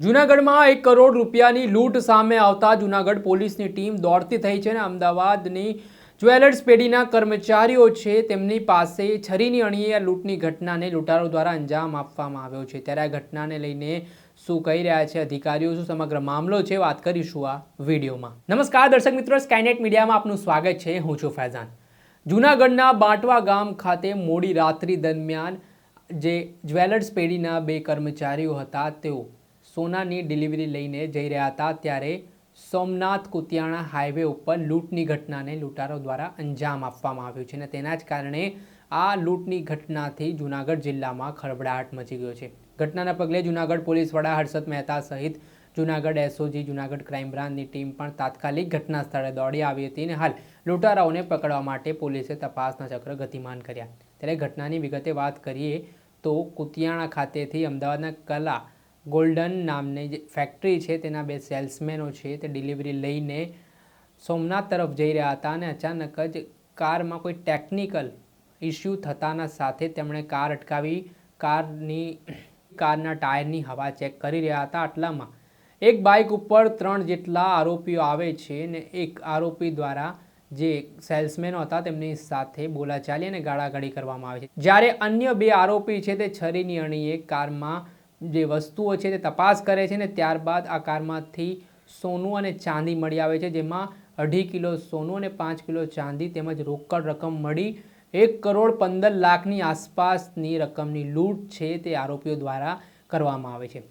જૂનાગઢમાં એક કરોડ રૂપિયાની લૂંટ સામે આવતા જૂનાગઢ પોલીસની ટીમ દોડતી થઈ છે અને અમદાવાદની જ્વેલર્સ પેઢીના કર્મચારીઓ છે, તેમની પાસે છરીની અણીએ આ લૂંટની ઘટનાને લૂંટારો દ્વારા અંજામ આપવામાં આવ્યો છે. ત્યારે આ ઘટનાને લઈને શું કહી રહ્યા છે અધિકારીઓ, શું સમગ્ર મામલો છે, વાત કરીશું આ વિડીયોમાં. નમસ્કાર દર્શક મિત્રો સ્કાયનેટ મીડિયામાં આપનું સ્વાગત છે. હું છું ફૈઝાન. જૂનાગઢના બાંટવા ગામ ખાતે મોડી રાત્રિ દરમિયાન જે જ્વેલર્સ પેઢીના બે કર્મચારીઓ હતા, તેઓ સોનાની ડિલિવરી લઈને જઈ રહ્યા હતા ત્યારે સોમનાથ કુતિયાણા હાઈવે ઉપર લૂંટની ઘટનાને લૂંટારો દ્વારા અંજામ આપવામાં આવ્યું છે અને તેના જ કારણે આ લૂંટની ઘટનાથી જૂનાગઢ જિલ્લામાં ખળભળાટ મચી ગયો છે. ઘટનાના પગલે જૂનાગઢ પોલીસ વડા હર્ષદ મહેતા સહિત જૂનાગઢ એસઓજી, જૂનાગઢ ક્રાઇમ બ્રાન્ચની ટીમ પણ તાત્કાલિક ઘટના સ્થળે દોડી આવી હતી અને હાલ લૂંટારાઓને પકડવા માટે પોલીસે તપાસના ચક્ર ગતિમાન કર્યા. ત્યારે ઘટનાની વિગતે વાત કરીએ તો કુતિયાણા ખાતેથી અમદાવાદના કલા ગોલ્ડન નામની જે ફેક્ટરી છે, તેના બે સેલ્સમેનો છે, તે ડિલિવરી લઈને સોમનાથ તરફ જઈ રહ્યા હતા અને અચાનક જ કારમાં કોઈ ટેકનિકલ ઇસ્યુ થતાના સાથે તેમણે કાર અટકાવી, કારની, કારના ટાયરની હવા ચેક કરી રહ્યા હતા આટલામાં. એક બાઇક ઉપર ત્રણ જેટલા આરોપીઓ આવે છે ને એક આરોપી દ્વારા જે સેલ્સમેનો હતા તેમની સાથે બોલાચાલી અને ગાળાગાળી કરવામાં આવે છે. જ્યારે અન્ય બે આરોપી છે, તે છરીની અણીએ કારમાં જે વસ્તુઓ છે તે તપાસ કરે છે ને ત્યારબાદ આ કારમાંથી સોનું અને ચાંદી મળી આવે છે, જેમાં અઢી કિલો સોનું અને પાંચ કિલો ચાંદી તેમજ રોકડ રકમ મળી. એક કરોડ પંદર લાખની આસપાસની રકમની લૂંટ છે તે આરોપીઓ દ્વારા કરવામાં આવે છે.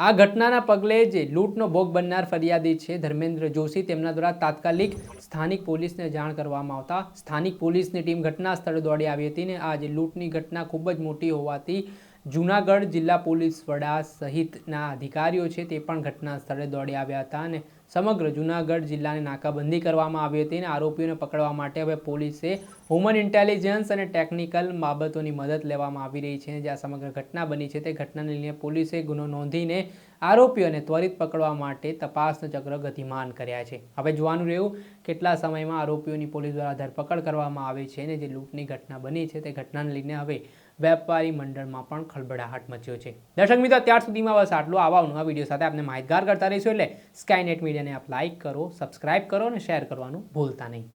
આ ઘટનાના પગલે જે લૂંટનો ભોગ બનનાર ફરિયાદી છે ધર્મેન્દ્ર જોશી. તેમના દ્વારા તાત્કાલિક સ્થાનિક પોલીસને જાણ કરવામાં આવતા સ્થાનિક પોલીસની ટીમ ઘટના સ્થળે દોડી આવી હતી ને આ જે લૂંટની ઘટના ખૂબ જ મોટી હોવાથી જૂનાગઢ જિલ્લા પોલીસ વડા સહિતના અધિકારીઓ છે તે પણ ઘટના સ્થળે દોડી આવ્યા હતા અને સમગ્ર જૂનાગઢ જિલ્લાની નાકાબંધી કરવામાં આવી હતી અને આરોપીઓને પકડવા માટે હવે પોલીસે હ્યુમન ઇન્ટેલિજન્સ અને ટેકનિકલ બાબતોની મદદ લેવામાં આવી રહી છે જ્યાં સમગ્ર ઘટના બની છે તે ઘટનાને લઈને પોલીસે ગુનો નોંધીને આરોપીઓને ત્વરિત પકડવા માટે તપાસના ચક્ર ગતિમાન કર્યા છે. હવે જોવાનું રહ્યું કેટલા સમયમાં આરોપીઓની પોલીસ દ્વારા ધરપકડ કરવામાં આવે છે અને જે લૂંટની ઘટના બની છે તે ઘટનાને લઈને હવે વેપારી મંડળમાં પણ ખળબડાહટ મચ્યો છે. દર્શક મિત્રો, ત્યાર સુધીમાં બસ આટલું. આવા નવા વીડિયો સાથે આપને માહિતગાર કરતા રહીશું એટલે સ્કાયનેટ મીડિયાને આપ લાઇક કરો સબસ્ક્રાઇબ કરો અને શેર કરવાનું ભૂલતા નહીં.